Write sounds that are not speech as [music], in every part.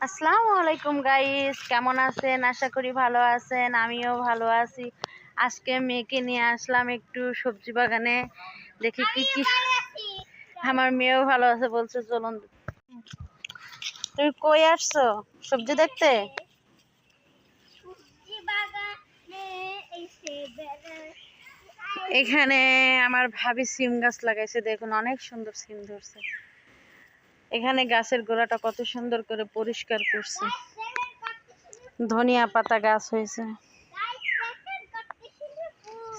আসসালামু আলাইকুম গাইস কেমন আছেন? আশা করি ভালো আছেন আমিও ভালো আছি। আজকে মেয়েকে নিয়ে আসলাম একটু সবজি বাগানে দেখি কি কি আমার মেয়েও ভালো আছে বলছে চলুন। তুমি কই আসছো? সবজি দেখতে? এখানে আমার ভাবি সিম গাছ লাগাইছে দেখুন অনেক সুন্দর সিম ধরছে। এখানে গাছের গোড়াটা কত সুন্দর করে পরিষ্কার করছে। ধনিয়া পাতা গাছ হয়েছে।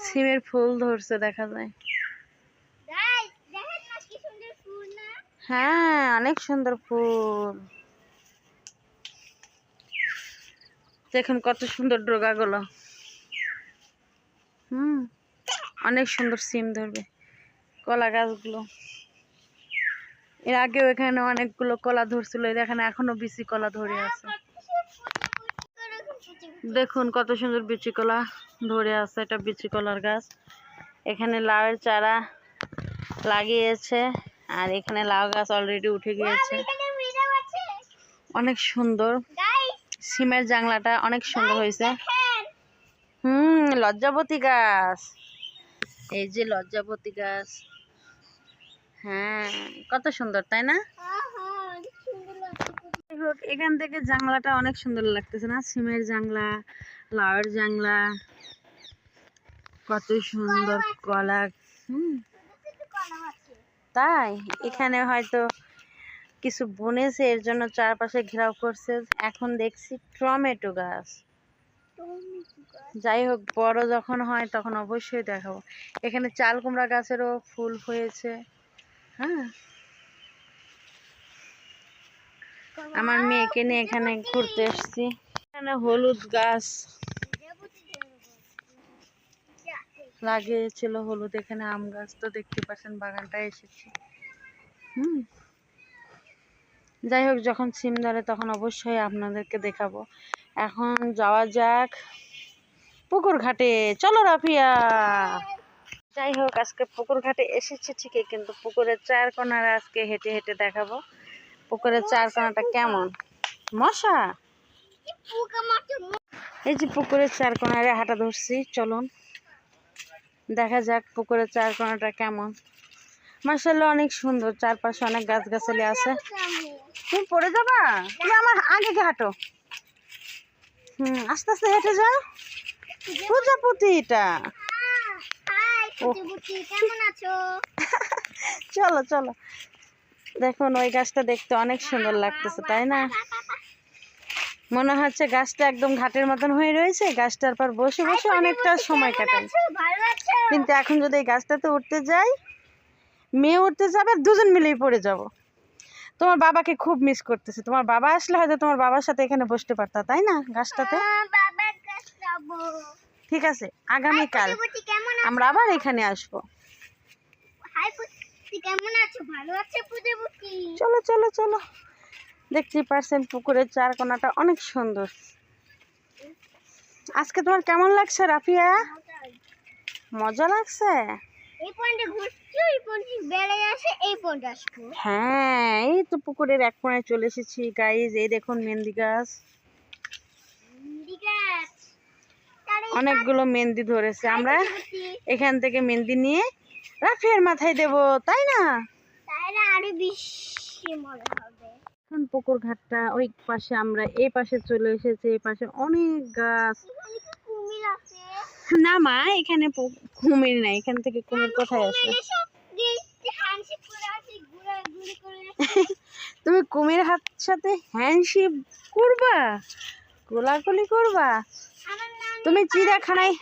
সিমের ফুল ধরছে, দেখা যায়। হ্যাঁ অনেক সুন্দর ফুল। দেখুন কত সুন্দর ডোগা গুলো হুম, অনেক সুন্দর সিম ধরবে কলা গাছগুলো। এর আগেও এখানে অনেকগুলো কলা ধরছিল, এই দেখেন এখনও বিচি কলা ধরে আছে। দেখুন কত সুন্দর বিচি কলা ধরে আছে, এটা বিচি কলার গাছ। এখানে লাউয়ের চারা লাগিয়েছে, আর এখানে লাউ গাছ অলরেডি উঠে গিয়েছে। অনেক সুন্দর। সিমের জাংলাটা অনেক সুন্দর হয়েছে। হুম, লজ্জাবতী গাছ। এই যে লজ্জাবতী গাছ। হ্যাঁ কত সুন্দর, তাই না? এখান থেকে জানলাটা অনেক সুন্দর লাগতেছে না? সিমের জানলা, লাউয়ের জানলা, কত সুন্দর কলা তাই, এখানে হয়তো কিছু বনেছে, এর জন্য চারপাশে ঘেরাও করছে। এখন দেখছি টমেটো গাছ। যাই হোক বড় যখন হয়, তখন অবশ্যই দেখাবো। এখানে চাল কুমড়া গাছেরও ফুল হয়েছে। হ্যাঁ। আমার মেয়েকে নিয়ে এখানে ঘুরতে এসেছি। এখানে হলুদ গাছ লাগিয়েছিল, হলুদ, এখানে আম গাছ তো দেখতে পাচ্ছেন বাগানটা এসেছি। হুম। যাই হোক, যখন সিম ধরে তখন অবশ্যই আপনাদেরকে দেখাবো। এখন যাওয়া যাক পুকুর ঘাটে চলো রাফিয়া! যাই হোক আজকে পুকুর ঘাটে এসেছি ঠিকই, কিন্তু পুকুরের চার কোনারে আজকে হেঁটে হেঁটে দেখাবো। পুকুরের চার কোনাটা কেমন? মশা! এই যে পুকুরের চার কোনারে হাঁটা ধরছি, চলুন। দেখা যাক পুকুরের চার কোনাটা কেমন। মার্শাল্লাহ অনেক সুন্দর। চারপাশে অনেক গাছগাছালি আছে। তুমি পড়ে যাবা? তুমি আমার আগে হাঁটো। হুম, আস্তে আস্তে হেঁটে যাও। প্রজাপতি এটা [laughs] চলো চলো। দেখুন ওই গাছটা দেখতে অনেক সুন্দর লাগতেছে তাই না? মনে হচ্ছে গাছটা একদম ঘাটের মতন হয়ে রয়েছে গাছটার পর বসে বসে অনেকটা সময় কাটাই কিন্তু এখন যদি এই গাছটাতে উঠতে যাই মেয়ে উঠতে যাবে দুজন মিলেই পড়ে যাব। তোমার বাবাকে খুব মিস করতেছে। তোমার বাবা আসলে হয়তো তোমার বাবার সাথে এখানে বসতে পারতা তাই না গাছটাতে? ঠিক আছে আগামীকাল। আমরা আবার এখানে আসব। কেমন আছো? ভালো আছে চলো চলো চলো। দেখতেই পারছেন পুকুরের চার কোনাটা অনেক সুন্দর। আজকে তোমার কেমন লাগছে রাফিয়া? মজা লাগছে? হ্যাঁ এই তো পুকুরের এক কোনায় চলে এসেছি গাইজ এই দেখুন মেহেন্দি গাছ ঠিক আছে তাহলে এই অনেকগুলো মেহেন্দি ধরেছে। আমরা এখান থেকে মেহেন্দি নিয়ে রাফিয়ার মাথায় দেব তাই না? এখন পুকুর ঘাটটা ওই পাশে আমরা এই পাশে চলে এসেছি এই পাশে অনেক গাছ। না মা এখানে কুমির নাই এখান থেকে কুমির কোথায় আসবে [laughs] তুমি কুমির হাত সাথে হ্যান্ডশিপ করবা? গোলাগুলি করবা? তুমি চিড়িয়াখানায়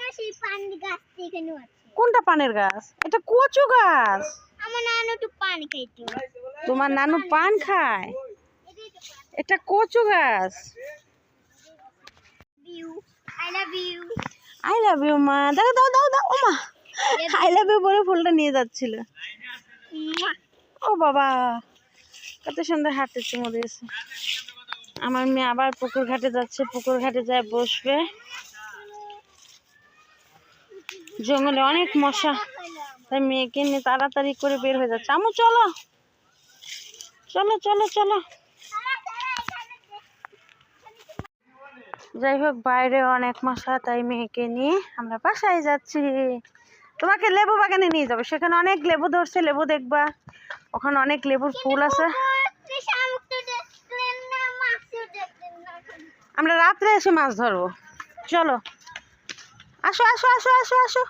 কোনটা পানের গাছ? এটা কচু গাছ। আমার নানু একটু পানি খাইতো। তোমার নানু পান খায়? এটা কচু গাছ। I love you I love you মা। দেখো দাও দাও দাও ও মা। আই লাভ ইউ বলে ফুলটা নিয়ে যাচ্ছিল। ও বাবা কত সুন্দর হাতের চুমো দিয়েছে। আমার মেয়ে আবার পুকুর ঘাটে যাচ্ছে। পুকুর ঘাটে যায় বসবে। জঙ্গলে অনেক মশা। তাই মেয়েকে নিয়ে তাড়াতাড়ি করে বের হয়ে যাচ্ছে। আমু, চলো। চলো চলো চলো। যাই হোক, বাইরে অনেক মশা, তাই মেয়েকে নিয়ে আমরা বাসায় যাচ্ছি। তোমাকে লেবু বাগানে নিয়ে যাব। সেখানে অনেক লেবু ধরছে, লেবু দেখবা। ওখানে অনেক লেবুর ফুল আছে। আমরা রাত্রে এসে মাছ ধরবো। চলো। আসো আসো আসো আসো আসো।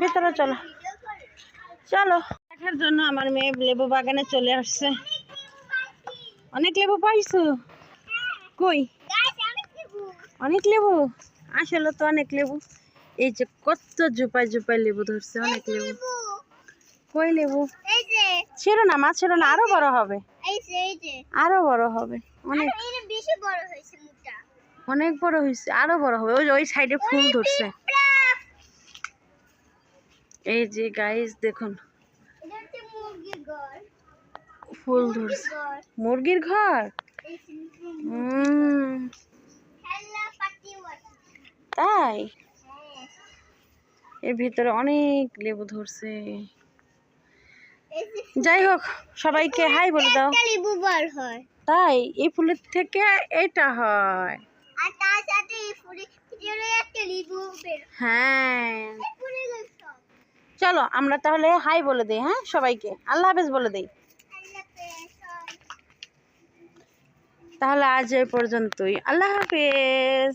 ভিতরে চলো। চলো। দেখার জন্য আমার মেয়ে লেবু বাগানে চলে আসছে। অনেক লেবু পাইছো? কই? অনেক লেবু? আসলে তো অনেক লেবু। এই যে কত জুপাই জুপাই লেবু ধরছে অনেক লেবু। কই লেবু? এই যে ছিল না মা ছিল না আরও বড় হবে। এই যে এই যে। আরও বড় হবে। অনেক বেশি বড় হয়েছে মুখটা। অনেক বড় হয়েছে আরও বড় হবে। ওই ওই সাইডে ফুল ধরছে। এই যে গাইস দেখুন। ফুল ধরছে। মুরগির ঘর? তাই? এর ভিতরে অনেক লেবু ধরছে। যাই হোক সবাইকে হাই বলে দাও। বার হয়। তাই এই ফুলের থেকে এটা হয়। আর তার সাথে এই ফুলে ভিতরে একটা লিবু বের হ্যাঁ। চলো আমরা তাহলে হাই বলে দিই হ্যাঁ সবাইকে? আল্লাহ হাফেজ বলে দিই। তাহলে আজ এই পর্যন্তই। আল্লাহ হাফেজ।